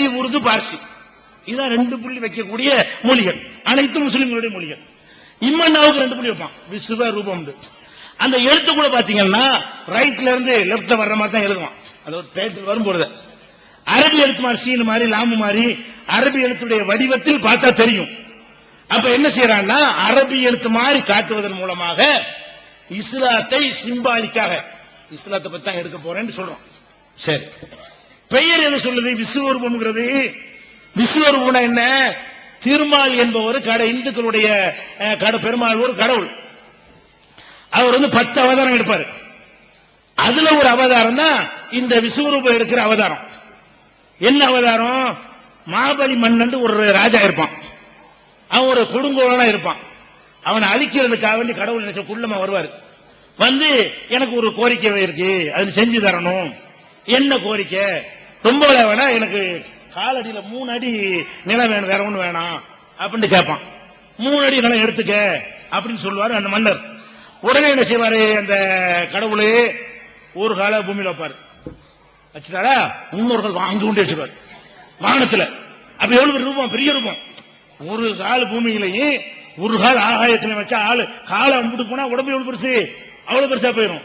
அரபி உருது பார்சி. இதான் ரெண்டு புள்ளி வைக்கக்கூடிய மொழிகள் அனைத்து முஸ்லிம்களுடைய மொழிகள் இம்மன்னாவுக்கு ரெண்டு புள்ளி வைப்பான். விசுவ ரூபம் அந்த எழுத்து கூட பாத்தீங்கன்னா ரைட்ல இருந்து லெப்ட்ல வர்ற மாதிரி தான் எழுதுவான். அது ஒரு பேச்சு வரும்பொழுது அரபி எழுத்து மாதிரி சீனு மாதிரி லாமு மாதிரி அரபி எழுத்துடைய வடிவத்தில் பார்த்தா தெரியும். அப்ப என்ன செய்யறான்னா அரபி எழுத்து மாதிரி காட்டுவதன் மூலமாக இஸ்லாத்தை சிம்பாலிக்காக. இஸ்லாத்தை பத்தி தான் எடுக்க போறேன்னு சொல்றோம். சரி. பெயர் எது சொல்லுது? விசுவரூபம்ங்கிறது விசுவரூபம்னா என்ன? திருமால் என்பவர் கடை இந்துக்களுடைய கட பெருமாள் ஒரு கடவுள். அவர் வந்து பத்து அவதாரம் எடுப்பார். அதுல ஒரு அவதாரம் தான் இந்த விசுவரூபம் இருக்கிற அவதாரம். என்ன அவதாரம்? மாபலி மன்னன் ஒரு ராஜா இருப்பான். அவன் ஒரு கொடுங்கோலனா இருப்பான். அவனை அழிக்கிறதுக்காக வேண்டி கடவுள் நினைச்ச குள்ளமா வருவார். வந்து எனக்கு ஒரு கோரிக்கை இருக்கு. அது செஞ்சு தரணும். என்ன கோரிக்கை? ரொம்ப வேணா எனக்கு காலடியில மூணு அடி நிலம் வேணும் வேற ஒண்ணு வேணாம் அப்படின்னு கேட்பான். மூணு அடி நிலம் எடுத்துக்க அப்படின்னு சொல்லுவாரு அந்த மன்னர். உடனே என்ன செய்வாரு அந்த கடவுளே ஒரு கால பூமியில வைப்பாரு. வச்சுட்டாரா? முன்னோர்கள் வாங்கி கொண்டு வச்சிருவாரு. வானத்துல. அப்ப எவ்வளவு பெரிய ரூபம்? பெரிய ரூபம். ஒரு கால் பூமியிலையும் ஒரு கால் ஆகாயத்துல வச்சா ஆளு காலை அம்பிட்டு போனா உடம்பு எவ்வளவு பெருசு? அவ்வளவு பெருசா போயிடும்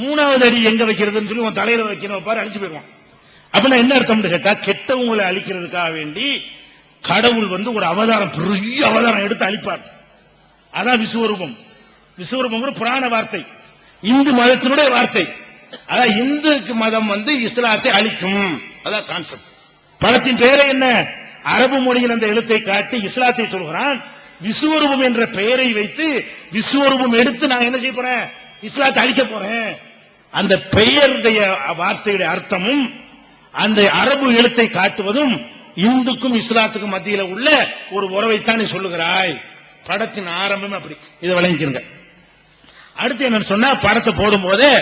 மூணாவது அடி எங்க வைக்கிறதுன்னு சொல்லி உன் தலையில வைக்கணும் பாரு அழிச்சு போயிடுவான். அப்படின்னா என்ன அர்த்தம்னு கேட்டா கெட்டவங்களை அழிக்கிறதுக்காக வேண்டி கடவுள் வந்து ஒரு அவதாரம் பெரிய அவதாரம் எடுத்து அழிப்பார். அதான் விஸ்வரூபம். விஸ்வரூபம் புராண வார்த்தை. இந்து மதத்தினுடைய வார்த்தை. அதான் இந்து மதம் வந்து இஸ்லாத்தை அழிக்கும். அதான் கான்செப்ட் படத்தின் பெயரே என்ன? அரபு மொழியில் அந்த எழுத்தை காட்டி இஸ்லாத்தை சொல்கிறான். விஸ்வரூபம் என்ற பெயரை வைத்து விஸ்வரூபம் எடுத்து நான் என்ன செய்ய போறேன்? இஸ்லாத்தை அழிக்க போறேன். அந்த பெயருடைய வார்த்தையுடைய அர்த்தமும் அந்த அரபு எழுத்தை காட்டுவதும் இந்துக்கும் இஸ்லாத்துக்கும் மத்தியில் உள்ள ஒரு உறவைத்தான் நீ சொல்லுகிறாய். படத்தின் ஆரம்பம் அப்படி. இதை விளங்கிக்கிறங்க அடுத்து என்னன்னு சொன்னா படத்தை போடும் போதே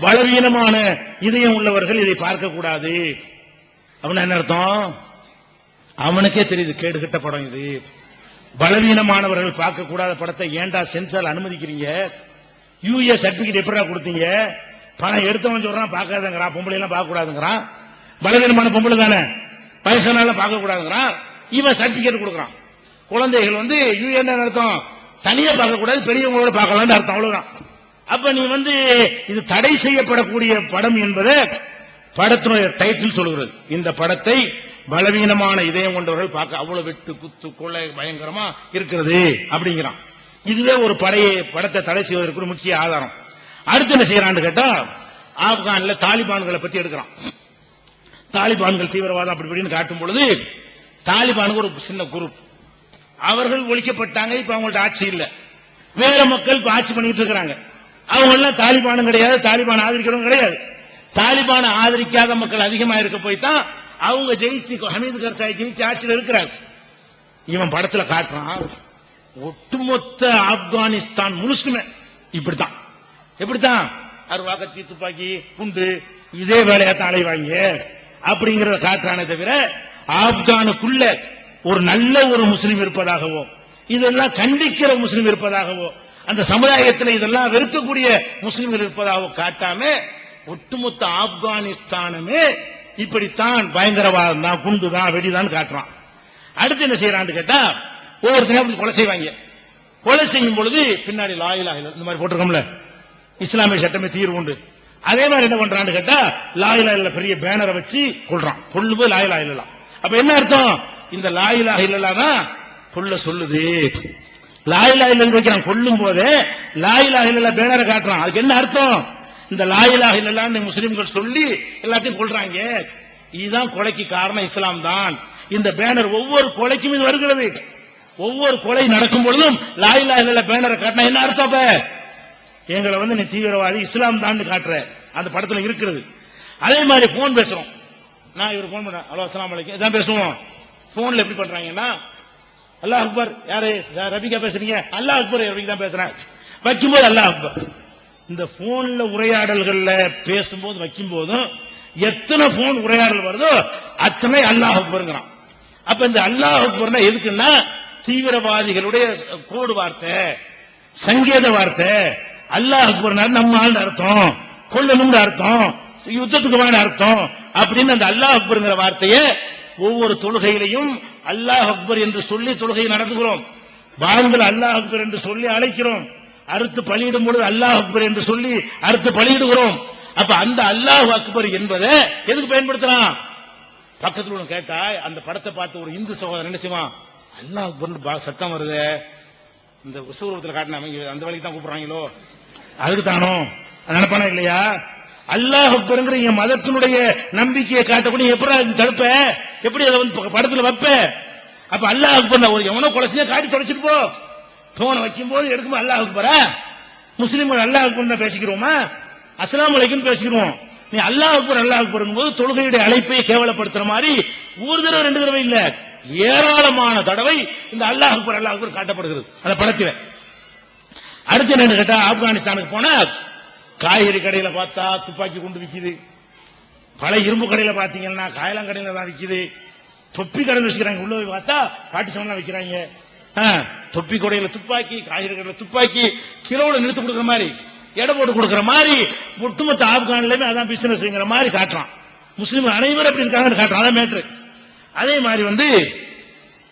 பலவீனமான இதயம் உள்ளவர்கள் இதை பார்க்க கூடாது அப்படின்னா என்ன அர்த்தம்? அவனுக்கே தெரியுது கேடுகட்ட படம் இது. பலவீனமானவர்கள் பார்க்க கூடாத படத்தை ஏன்டா சென்சார் அனுமதிக்கிறீங்க? யூஏ சர்டிபிகேட் எப்படா கொடுத்தீங்க? பணம் எடுத்தவன் சொல்றான் பார்க்காதங்கிறான் பொம்பளை எல்லாம் பார்க்க கூடாதுங்கிறான் பலவீனமான பொம்பளை தானே? பயசனால பார்க்க கூடாதுங்கிறான் இவன் சர்டிபிகேட் கொடுக்கறான். குழந்தைகள் வந்து என்ன அர்த்தம்? தனியா பார்க்க கூடாது பெரியவங்களோட பார்க்கலாம்னு அர்த்தம் அவ்வளவுதான். அப்ப நீ வந்து இது தடை செய்யப்படக்கூடிய படம் என்பதை படத்தினுடைய டைட்டில் சொல்கிறது இந்த படத்தை பலவீனமான இதயம் கொண்டவர்கள் பார்க்க அவ்வளவு வெட்டு குத்து கொள்ளை பயங்கரமா இருக்கிறது அப்படிங்கிறான். இதுவே ஒரு படையை படத்தை தடை செய்வதற்கு ஒரு முக்கிய ஆதாரம். அடுத்து என்ன செய்யறான்னு கேட்டா ஆப்கான்ல தாலிபான்களை பத்தி எடுக்கிறான். தாலிபான்கள் தீவிரவாதம் அப்படி இப்படின்னு காட்டும் பொழுது தாலிபானுக்கு ஒரு சின்ன குரூப். அவர்கள் ஒழிக்கப்பட்டாங்க இப்ப அவங்கள்ட்ட ஆட்சி இல்லை. வேற மக்கள் இப்ப ஆட்சி பண்ணிட்டு இருக்கிறாங்க. அவங்க எல்லாம் தாலிபானும் கிடையாது தாலிபான் ஆதரிக்கிறவங்க கிடையாது. தாலிபானை ஆதரிக்காத மக்கள் அதிகமா இருக்க போய் தான் அவங்க ஜெயிச்சு ஹமீது கர்சாய் ஜெயிச்சு ஆட்சியில் இருக்கிறாங்க இவன் படத்துல காட்டுறான் ஒட்டுமொத்த ஆப்கானிஸ்தான் முழுசுமே இப்படித்தான். எப்படித்தான்? அருவாக்கத்தி துப்பாக்கி குண்டு இதே வேலையா தான் அலைவாங்க அப்படிங்கிற காட்டுறானே தவிர ஆப்கானுக்குள்ள ஒரு நல்ல ஒரு முஸ்லீம் இருப்பதாகவோ இதெல்லாம் கண்டிக்கிற முஸ்லீம் இருப்பதாகவோ அந்த சமுதாயத்தில் இதெல்லாம் வெறுக்கக்கூடிய முஸ்லீம்கள் இருப்பதாகவோ காட்டாம ஒட்டுமொத்த ஆப்கானிஸ்தானுமே இப்படித்தான் பயங்கரவாதம் தான் குண்டு தான் வெடிதான் காட்டுறான். அடுத்து என்ன செய்யறான்னு கேட்டா ஒவ்வொருத்தரும் அப்படி கொலை செய்வாங்க. கொலை செய்யும் பொழுது பின்னாடி லாயிலா இந்த மாதிரி போட்டிருக்கோம்ல இஸ்லாமிய சட்டமே தீர்வு உண்டு. அதே மாதிரி என்ன பண்றான்னு கேட்டா லாயிலா இல்ல பெரிய பேனரை வச்சு கொள்றான் கொள்ளும்போது லாயிலா இல்லலாம் அப்ப என்ன அர்த்தம்? இந்த லாயிலா இல்லலா தான் கொல்ல சொல்லுது. லாயிலா இல்லன்னு வைக்கிறான் கொல்லும் போதே லாயிலா இல்லல பேனரை காட்டுறான். அதுக்கு என்ன அர்த்தம்? இந்த லாயிலா இல்லலான்னு முஸ்லிம்கள் சொல்லி எல்லாத்தையும் கொள்றாங்க இதுதான் கொலைக்கு காரணம் இஸ்லாம் தான். இந்த பேனர் ஒவ்வொரு கொலைக்கும் இது வருகிறது. ஒவ்வொரு கொலை நடக்கும் பொழுதும் லாயிலா இல்லல பேனரை காட்டினா என்ன அர்த்தம் அப்ப? எங்களை வந்து நீ தீவிரவாதி இஸ்லாம் தான் காட்டுற. அந்த படத்துல இருக்கிறது. அதே மாதிரி போன் பேசுறோம். நான் இவர் போன் பண்றேன் ஹலோ அஸ்லாம் வலைக்கம் இதான் பேசுவோம். போன்ல எப்படி பண்றாங்கன்னா அல்லாஹ் அக்பர் யாரு? யார் ரபிகா பேசுறீங்க? அல்லாஹ் அக்பர் ரபிகா தான் பேசுறேன். வைக்கும்போது அல்லாஹ் அக்பர். இந்த போன்ல உரையாடல்கள்ல பேசும்போது வைக்கும் போதும் எத்தனை போன் உரையாடல் வருதோ அத்தனை அல்லாஹ் அக்பருங்கிறான். அப்ப இந்த அல்லாஹ் அக்பர்னா எதுக்குன்னா தீவிரவாதிகளுடைய கோடு வார்த்தை சங்கேத வார்த்தை அல்லாஹ் அக்பர்னா நம்ம ஆள் அர்த்தம். கொல்லணும்னு அர்த்தம். யுத்தத்துக்கு வாங்க அர்த்தம். அப்படின்னு அந்த அல்லாஹ் அக்பருங்கிற வார்த்தையை ஒவ்வொரு தொழுகையிலையும் அல்லாஹ் அக்பர் என்று சொல்லி தொழுகையை நடத்துகிறோம். பாங்கள் அல்லாஹ் அக்பர் என்று சொல்லி அழைக்கிறோம். அறுத்து பலியிடும் பொழுது அல்லாஹ் அக்பர் என்று சொல்லி அறுத்து பலியிடுகிறோம். அப்ப அந்த அல்லாஹ் அக்பர் என்பதை எதுக்கு பயன்படுத்தலாம்? பக்கத்தில் ஒன்று கேட்டா அந்த படத்தை பார்த்து ஒரு இந்து சகோதரன் என்ன செய்வான்? அல்லாஹ் அக்பர்னு பா- சத்தம் வருது. இந்த உசூரத்தில் காட்டின அவங்க அந்த வழிக்கு தான் கூப்பிடுறாங்களோ? அதுக்கு தானோ நினைப்பானா இல்லையா? அல்லாஹ் அக்பருங்கிற என் மதத்தினுடைய நம்பிக்கையை காட்டக்கூடிய எப்படி தடுப்ப? எப்படி அதை வந்து படத்துல வைப்ப? அப்ப அல்லாஹ் அக்பர் ஒரு எவனோ கொலசியா காட்டி தொலைச்சிட்டு போ. போனை வைக்கும் போது எடுக்கும் அல்லாஹ் அக்பரா? முஸ்லீம்கள் அல்லாஹ் அக்பர் தான் பேசிக்கிறோமா? அஸ்லாம் அலைக்கும் பேசிக்கிறோம். நீ அல்லாஹ் அக்பர் அல்லாஹ் அக்பர் போது தொழுகையுடைய அழைப்பை கேவலப்படுத்துற மாதிரி ஒரு தடவை ரெண்டு தடவை இல்ல. ஏராளமான தடவை இந்த அல்லாஹ் அக்பர் அல்லாஹ் அக்பர் காட்டப்படுகிறது. அந்த படத்தில். அடுத்து என்ன கேட்டா ஆப்கானிஸ்தானுக்கு போனா காய்கறி கடையில பார்த்தா துப்பாக்கி கொண்டு விக்குது. பல இரும்பு கடையில பாத்தீங்கன்னா காயலாம் கடையில தான் விக்குது. தொப்பி கடையில் வச்சுக்கிறாங்க உள்ள போய் பார்த்தா பாட்டி சமலாம் வைக்கிறாங்க. ஆ, தொப்பி கொடையில துப்பாக்கி காய்கறி கடையில துப்பாக்கி கிலோவில் நிறுத்து கொடுக்குற மாதிரி எடை போட்டு கொடுக்குற மாதிரி ஒட்டுமொத்த ஆப்கான்லயுமே அதான் பிசினஸ்ங்கிற மாதிரி காட்டுறான். முஸ்லீம் அனைவரும் அப்படி இருக்காங்கன்னு காட்டுறான். அதான் மேட்ரு அதே மாதிரி வந்து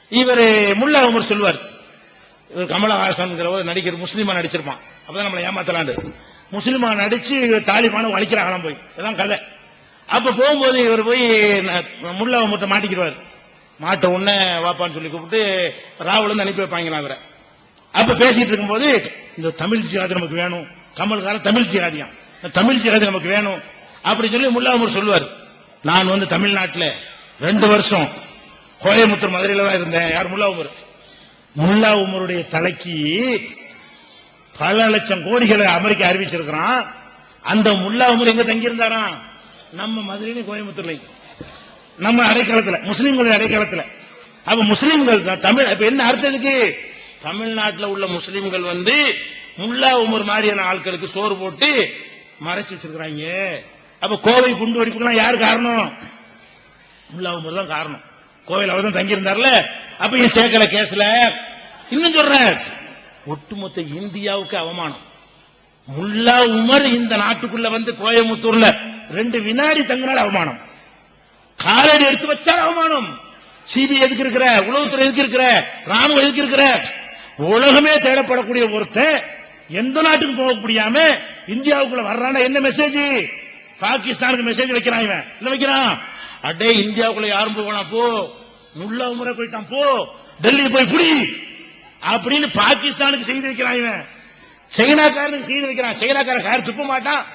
இவர் முல்லா உமர் சொல்வார். இவர் ஒரு நடிகர் முஸ்லீமா நடிச்சிருப்பான். அப்பதான் நம்மளை ஏமாத்தலாண்டு முஸ்லீமா நடிச்சு தாலிபான வலிக்கிறாங்களாம் போய். இதான் கதை. அப்ப போகும்போது இவர் போய் முல்லாவை மட்டும் உமர்ட்ட மாட்டிக்கிறார் மாட்ட உடனே வாப்பான்னு சொல்லி கூப்பிட்டு ராகுல் அனுப்பி வைப்பாங்களாம் அவரை அப்ப பேசிட்டு இருக்கும்போது இந்த தமிழ் ஜிகாதி நமக்கு வேணும். கமல்கார தமிழ் ஜிகாதியாம் தமிழ் ஜிகாதி நமக்கு வேணும். அப்படின்னு சொல்லி முல்லாமூர் சொல்லுவார். நான் வந்து தமிழ்நாட்டில் ரெண்டு வருஷம் கோயம்புத்தூர் மதுரையில தான் இருந்தேன். யார் முல்லாமூர் முல்லா உமருடைய தலைக்கு பல லட்சம் கோடிகளை அமெரிக்கா அறிவிச்சிருக்கிறான். அந்த முல்லா உமர் எங்க தங்கியிருந்தாராம் நம்ம மதுரையிலும் கோயம்புத்தூர்ல. நம்ம அடைக்காலத்தில் முஸ்லீம்களுடைய அடைக்காலத்தில். அப்ப முஸ்லீம்கள் தான் தமிழ் இப்ப என்ன அர்த்தம் இதுக்கு? தமிழ்நாட்டில் உள்ள முஸ்லீம்கள் வந்து முல்லா உமர் மாதிரியான ஆட்களுக்கு சோறு போட்டு மறைச்சு வச்சிருக்கிறாங்க. அப்ப கோவை குண்டு வெடிப்புக்கெல்லாம் யார் காரணம்? முல்லா உமர் தான் காரணம். கோவில் அவர் தான் தங்கியிருந்தார்ல. அப்ப ஏன் சேர்க்கல கேஸ்ல? இன்னும் சொல்றேன். ஒட்டுமொத்த இந்தியாவுக்கு அவமானம். முல்லா உமர் இந்த நாட்டுக்குள்ள வந்து கோயம்புத்தூர்ல ரெண்டு வினாடி தங்கினால் அவமானம். காலடி எடுத்து வச்சா அவமானம். சிபிஐ எதுக்கு இருக்கிற? உளவுத்துறை எதுக்கு இருக்கிற? ராணுவம் எதுக்கு இருக்கிற? உலகமே தேடப்படக்கூடிய ஒருத்தர் எந்த நாட்டுக்கு போக முடியாம இந்தியாவுக்குள்ள வர்றான என்ன மெசேஜ் பாகிஸ்தானுக்கு மெசேஜ் வைக்கிறான் இவன். என்ன வைக்கிறான். அடே இந்தியாவுக்குள்ள யாரும் போகலாம் போ. முல்லா உமரை போயிட்டான் போ. டெல்லி போய் புடி. அப்படின்னு பாகிஸ்தானுக்கு செய்து வைக்கிறான் இவன். சைனாக்காரனுக்கு செய்து வைக்கிறான். சைனாக்காரன் கார் துப்ப மாட்டான்.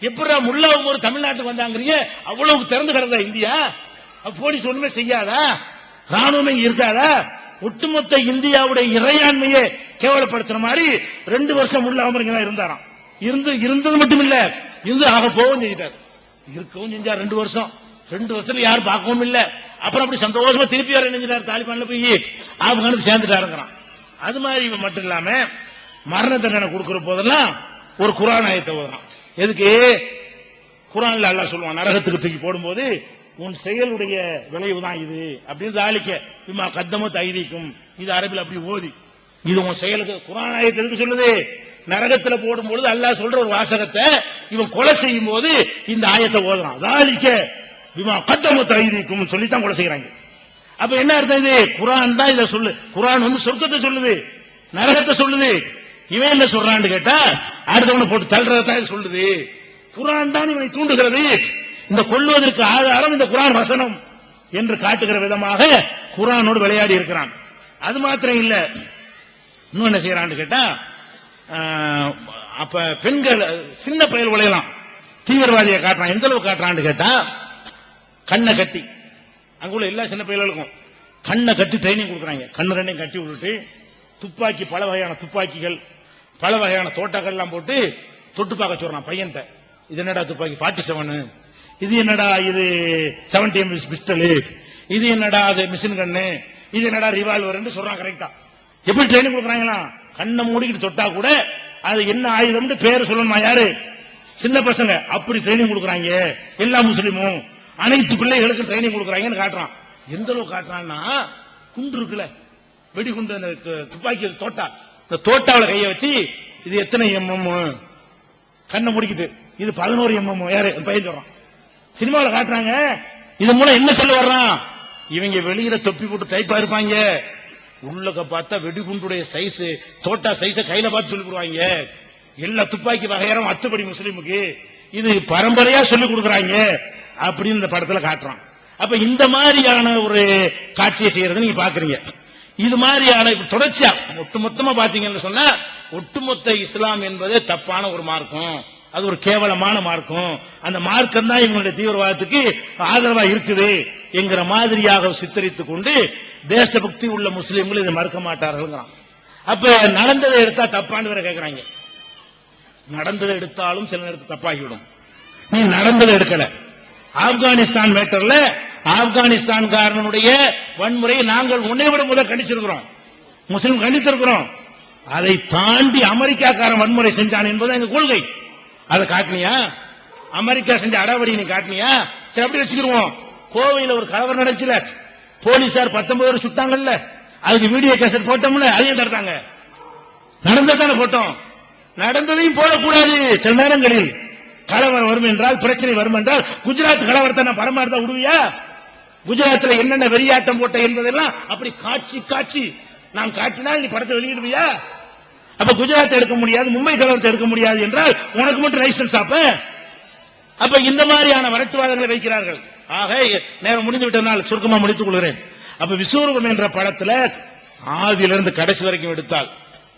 எப்படா முல்லா உமர் தமிழ்நாட்டுக்கு வந்தாங்கிறீங்க? அவ்வளவு திறந்து கிடந்தா இந்தியா? போலீஸ் ஒண்ணுமே செய்யாதா? ராணுவமே இருக்காதா? ஒட்டுமொத்த இந்தியாவுடைய இறையாண்மையை கேவலப்படுத்துற மாதிரி ரெண்டு வருஷம் முல்லா உமர் இங்க தான் இருந்தாராம். இருந்து இருந்தது மட்டும் இல்ல இருந்து ஆக போகவும் செஞ்சிட்டார் இருக்கவும் செஞ்சார் ரெண்டு வருஷம். ரெண்டு வருஷத்துல யாரும் பார்க்கவும் இல்லை. அப்புறம் அப்படி சந்தோஷமா திருப்பி வர நினைஞ்சார் தாலிபான்ல போய் ஆப்கானுக்கு சேர்ந்துட்டாருங்கிறான். அது மாதிரி இவன் மட்டும் இல்லாம மரண தண்டனை கொடுக்கிற போதெல்லாம் ஒரு குரான் ஆயத்தை ஓதுறான். எதுக்கு? குரான்ல அல்லாஹ் சொல்லுவான் நரகத்துக்கு தூக்கி போடும்போது உன் செயலுடைய விளைவு தான் இது. அப்படின்னு தாளிக்க இம்மா கத்தம தைரிக்கும் இது அரபில் அப்படி ஓதி. இது உன் செயலுக்கு குரான் ஆயத்தை எதுக்கு சொல்லுது? நரகத்துல போடும்பொழுது அல்லாஹ் சொல்ற ஒரு வாசகத்தை இவன் கொலை செய்யும் போது இந்த ஆயத்தை ஓதுறான். தாளிக்க விமா கத்தம தைரிக்கும் சொல்லித்தான் கொலை செய்யறாங்க அப்ப என்ன அர்த்தம் இது? குரான் தான் இதை சொல்லு குரான் வந்து சொர்க்கத்தை சொல்லுது நரகத்தை சொல்லுது. இவன் என்ன சொல்றான்னு கேட்டா அடுத்தவனை போட்டு தள்ளுறதான் இது சொல்லுது. குரான் தான் இவனை தூண்டுகிறது. இந்த கொல்லுவதற்கு ஆதாரம் இந்த குரான் வசனம் என்று காட்டுகிற விதமாக குரானோடு விளையாடி இருக்கிறான். அது மாத்திரம் இல்ல. இன்னும் என்ன செய்யறான்னு கேட்டா ஆஹ், அப்ப பெண்கள் சின்ன பயல் விளையலாம் தீவிரவாதியை காட்டுறான். எந்த அளவுக்கு காட்டுறான்னு கேட்டா கண்ணை கத்தி அங்குள்ள எல்லா சின்ன பிள்ளைகளுக்கும் கண்ணை கட்டி ட்ரைனிங் கொடுக்குறாங்க. கண்ணு ரெண்டையும் கட்டி விட்டுட்டு துப்பாக்கி பல வகையான துப்பாக்கிகள் பல வகையான தோட்டாக்கள் எல்லாம் போட்டு தொட்டு பார்க்க சொல்றான் பையன்ட்ட. இது என்னடா துப்பாக்கி? ஃபார்ட்டி செவனு இது என்னடா இது? செவன்டி எம் பிஸ்டலு இது என்னடா அது? மிஷின் கண்ணு இது என்னடா ரிவால்வர் சொல்றான் கரெக்டா எப்படி ட்ரைனிங் கொடுக்குறாங்களா? கண்ணை மூடிக்கிட்டு தொட்டா கூட அது என்ன ஆயுதம்னு பேர் சொல்லணுமா யாரு? சின்ன பசங்க அப்படி ட்ரைனிங் கொடுக்குறாங்க. எல்லா முஸ்லீமும் அனைத்து பிள்ளைகளுக்கும் ட்ரைனிங் கொடுக்குறாங்கன்னு காட்டுறான். எந்த அளவு காட்டுறான்னா குண்டு இருக்குல்ல வெடிகுண்டு அந்த துப்பாக்கி தோட்டா. இந்த தோட்டாவில் கையை வச்சு இது எத்தனை எம்எம் கண்ணை முடிக்குது. இது பதினோரு எம்எம் யாரு? என் பையன் சொல்றான். சினிமாவில் காட்டுறாங்க. இது மூலம் என்ன சொல்ல வர்றான்? இவங்க வெளியில தொப்பி போட்டு டைப்பா இருப்பாங்க. உள்ளக பார்த்தா வெடிகுண்டுடைய சைஸ் தோட்டா சைஸ கையில பார்த்து சொல்லி கொடுவாங்க எல்லா துப்பாக்கி வகையறம் அத்துப்படி முஸ்லீமுக்கு இது பரம்பரையா சொல்லி கொடுக்குறாங்க. அப்படின்னு இந்த படத்துல காட்டுறான். அப்ப இந்த மாதிரியான ஒரு காட்சியை செய்யறது நீங்க பாக்குறீங்க. இது மாதிரியான தொடர்ச்சியா ஒட்டுமொத்தமா பாத்தீங்கன்னு சொன்னா ஒட்டுமொத்த இஸ்லாம் என்பதே தப்பான ஒரு மார்க்கம். அது ஒரு கேவலமான மார்க்கம். அந்த மார்க்கம் தான் இவங்களுடைய தீவிரவாதத்துக்கு ஆதரவா இருக்குது என்கிற மாதிரியாக சித்தரித்துக் கொண்டு தேசபக்தி உள்ள முஸ்லீம்கள் இதை மறுக்க மாட்டார்கள் அப்ப நடந்ததை எடுத்தா தப்பான்னு வேற கேக்குறாங்க. நடந்ததை எடுத்தாலும் சில நேரத்தில் தப்பாகிவிடும். நீ நடந்ததை எடுக்கல. ஆப்கானிஸ்தான் மேட்டர்ல ஆப்கானிஸ்தான்காரனுடைய வன்முறையை நாங்கள் உன்னை விட முதல் கண்டிச்சிருக்கிறோம். முஸ்லிம் கண்டித்திருக்கிறோம். அதை தாண்டி அமெரிக்காக்காரன் வன்முறை செஞ்சான் என்பது எங்க கொள்கை. அதை காட்டினியா? அமெரிக்கா செஞ்ச அடாவடி நீ காட்டினியா? சரி அப்படி வச்சுக்கிருவோம். கோவையில் ஒரு கலவரம் நடச்சுல போலீசார் பத்தொன்பது பேர் சுட்டாங்கல்ல. அதுக்கு வீடியோ கேசட் போட்டோம்ல அதையும் தடுத்தாங்க. நடந்ததான போட்டோம். நடந்ததையும் போடக்கூடாது. சில நேரங்களில் கலவரம் வரும் என்றால் பிரச்சனை வரும் என்றால் குஜராத் கலவரத்தை நான் படமா இருந்தா விடுவியா? குஜராத்ல என்னென்ன வெறியாட்டம் போட்ட என்பதெல்லாம் அப்படி காட்சி காட்சி. நான் காட்டினால் நீ படத்தை வெளியிடுவியா? அப்ப குஜராத் எடுக்க முடியாது மும்பை கலவரத்தை எடுக்க முடியாது என்றால் உனக்கு மட்டும் லைசன்ஸ் ஆப்ப அப்ப இந்த மாதிரியான வரட்டுவாதங்களை வைக்கிறார்கள். ஆக நேரம் முடிந்து விட்டதனால் சுருக்கமா முடித்துக் கொள்கிறேன். அப்ப விஸ்வரூபம் என்ற படத்துல ஆதியிலிருந்து கடைசி வரைக்கும் எடுத்தால்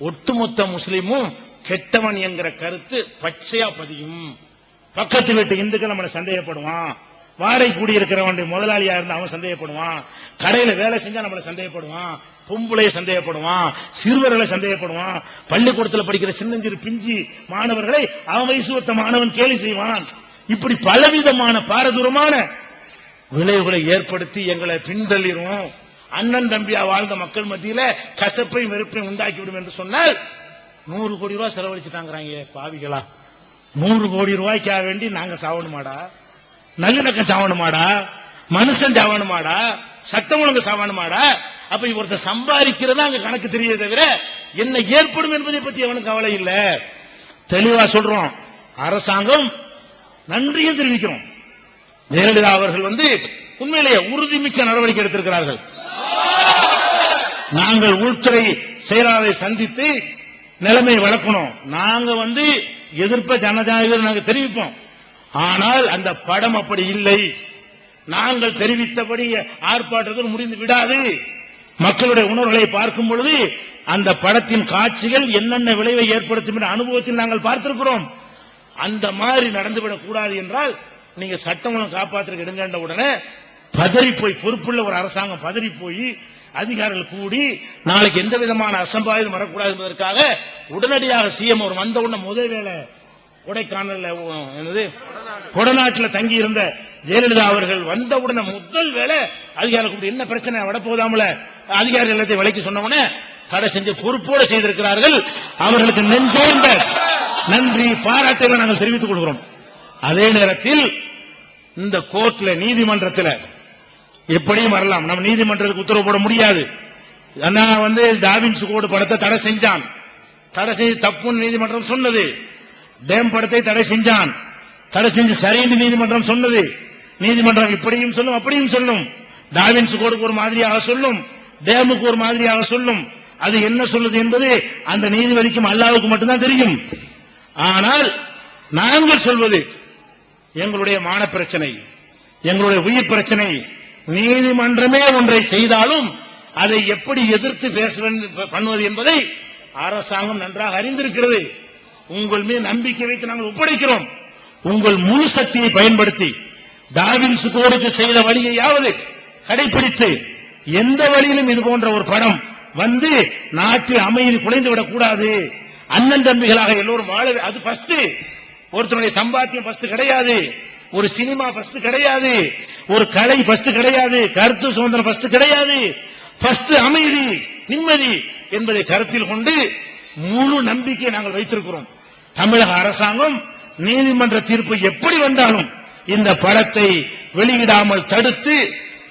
ஒட்டுமொத்த முஸ்லீமும் கெட்டவன் என்கிற கருத்து பச்சையா பதியும். பக்கத்து வீட்டு இந்துக்கள் நம்மளை சந்தேகப்படுவான். வாடகை கூடியிருக்கிறவன் முதலாளியா இருந்தா அவன் சந்தேகப்படுவான். கடையில வேலை செஞ்சா நம்மளை சந்தேகப்படுவான். பொம்பளைய சந்தேகப்படுவான். சிறுவர்களை சந்தேகப்படுவான். பள்ளிக்கூடத்தில் படிக்கிற சின்னஞ்சிறு பிஞ்சி மாணவர்களை அவன் வயசு ஒத்த மாணவன் கேலி செய்வான். இப்படி பலவிதமான பாரதூரமான விளைவுகளை ஏற்படுத்தி எங்களை பின்தள்ளிரும். அண்ணன் தம்பியா வாழ்ந்த மக்கள் மத்தியில கசப்பையும் வெறுப்பையும் உண்டாக்கிவிடும் என்று சொன்னால் நூறு கோடி ரூபாய் செலவழிச்சுட்டாங்கிறாங்க பாவிகளா. நூறு கோடி ரூபாய்க்காக வேண்டி நாங்க சாவணுமாடா? நல்லிணக்கம் சாவணுமாடா? மனுஷன் சாவணுமாடா? சட்டம் ஒழுங்கு சாவணுமாடா? அப்ப ஒருத்தர் சம்பாதிக்கிறதா அங்க கணக்கு தெரிய தவிர என்ன ஏற்படும் என்பதை பற்றி அவனுக்கு கவலை இல்லை. தெளிவா சொல்றோம். அரசாங்கம் நன்றியும் தெரிவிக்கிறோம். ஜெயலலிதா அவர்கள் வந்து உண்மையிலேயே உறுதிமிக்க நடவடிக்கை எடுத்திருக்கிறார்கள். நாங்கள் உள்துறை செயலாளரை சந்தித்து நிலைமை வளர்க்கணும். நாங்க வந்து எதிர்ப்ப ஜனநாயகம் நாங்கள் தெரிவிப்போம். ஆனால் அந்த படம் அப்படி இல்லை. நாங்கள் தெரிவித்தபடி ஆர்ப்பாட்டத்தில் முடிந்து விடாது. மக்களுடைய உணர்வுகளை பார்க்கும் பொழுது அந்த படத்தின் காட்சிகள் என்னென்ன விளைவை ஏற்படுத்தும் என்ற அனுபவத்தில் நாங்கள் பார்த்திருக்கிறோம். அந்த மாதிரி நடந்துவிடக் கூடாது என்றால் நீங்க சட்டம் ஒழுங்கு காப்பாற்றுக்கு எடுங்கன்ற உடனே பதறி போய் பொறுப்புள்ள ஒரு அரசாங்கம் பதறி போய் அதிகாரிகள் கூடி நாளைக்கு எந்த விதமான அசம்பாவிதம் வரக்கூடாது என்பதற்காக உடனடியாக சிஎம் அவர் வந்த உடனே முதல் வேலை கொடைக்கானல் என்னது? கொடநாட்டில் தங்கி இருந்த ஜெயலலிதா அவர்கள் வந்த உடனே முதல் வேலை அதிகாரிகள் கூடி என்ன பிரச்சனை? வரப்போதாமல அதிகாரிகள் எல்லாத்தையும் விலைக்கு சொன்னவுடனே தடை செஞ்சு பொறுப்போடு செய்திருக்கிறார்கள். அவர்களுக்கு நெஞ்சேர்ந்த நன்றி பாராட்டுகளை நாங்கள் தெரிவித்துக் கொள்கிறோம். அதே நேரத்தில் இந்த கோர்ட்ல நீதிமன்றத்தில் எப்படியும் வரலாம். நம்ம நீதிமன்றத்துக்கு உத்தரவு போட முடியாது. அண்ணா வந்து டாவின்ஸ் கோடு படத்தை தடை செஞ்சான். தடை செய்து தப்புன்னு நீதிமன்றம் சொன்னது. டேம் படத்தை தடை செஞ்சான். தடை செஞ்சு சரின்னு நீதிமன்றம் சொன்னது. நீதிமன்றம் இப்படியும் சொல்லும் அப்படியும் சொல்லும். டாவின்ஸ் கோடுக்கு ஒரு மாதிரியாக சொல்லும். டேமுக்கு ஒரு மாதிரியாக சொல்லும். அது என்ன சொல்லுது என்பது அந்த நீதிபதிக்கும் அல்லாவுக்கு மட்டும்தான் தெரியும். ஆனால் நாங்கள் சொல்வது எங்களுடைய மான பிரச்சனை எங்களுடைய உயிர் பிரச்சனை நீதிமன்றமே ஒன்றை செய்தாலும் அதை எப்படி எதிர்த்து பேச பண்ணுவது என்பதை அரசாங்கம் நன்றாக அறிந்திருக்கிறது. உங்கள் மீது நம்பிக்கை வைத்து நாங்கள் ஒப்படைக்கிறோம். உங்கள் முழு சக்தியை பயன்படுத்தி டாவின்ஸ் கோடுக்கு செய்த வழியையாவது கடைபிடித்து எந்த வழியிலும் இது போன்ற ஒரு படம் வந்து நாட்டு அமைதி குலைந்து விடக்கூடாது. அண்ணன் தம்பிகளாக எல்லோரும் வாழ அது ஃபர்ஸ்ட் ஒருத்தனுடைய சம்பாத்தியம் ஃபர்ஸ்ட் கிடையாது. ஒரு சினிமா ஃபர்ஸ்ட் கிடையாது. ஒரு கலை பஸ்ட் கிடையாது. கருத்து சுதந்திரம் பஸ்ட் கிடையாது. பஸ்ட் அமைதி நிம்மதி என்பதை கருத்தில் கொண்டு முழு நம்பிக்கை நாங்கள் வைத்திருக்கிறோம். தமிழக அரசாங்கம் நீதிமன்ற தீர்ப்பு எப்படி வந்தாலும் இந்த படத்தை வெளியிடாமல் தடுத்து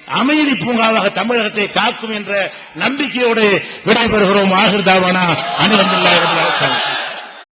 அமைதி பூங்காவாக தமிழகத்தை காக்கும் என்ற நம்பிக்கையோடு விடைபெறுகிறோம். ஆகிர்தாவானா அனுபவம்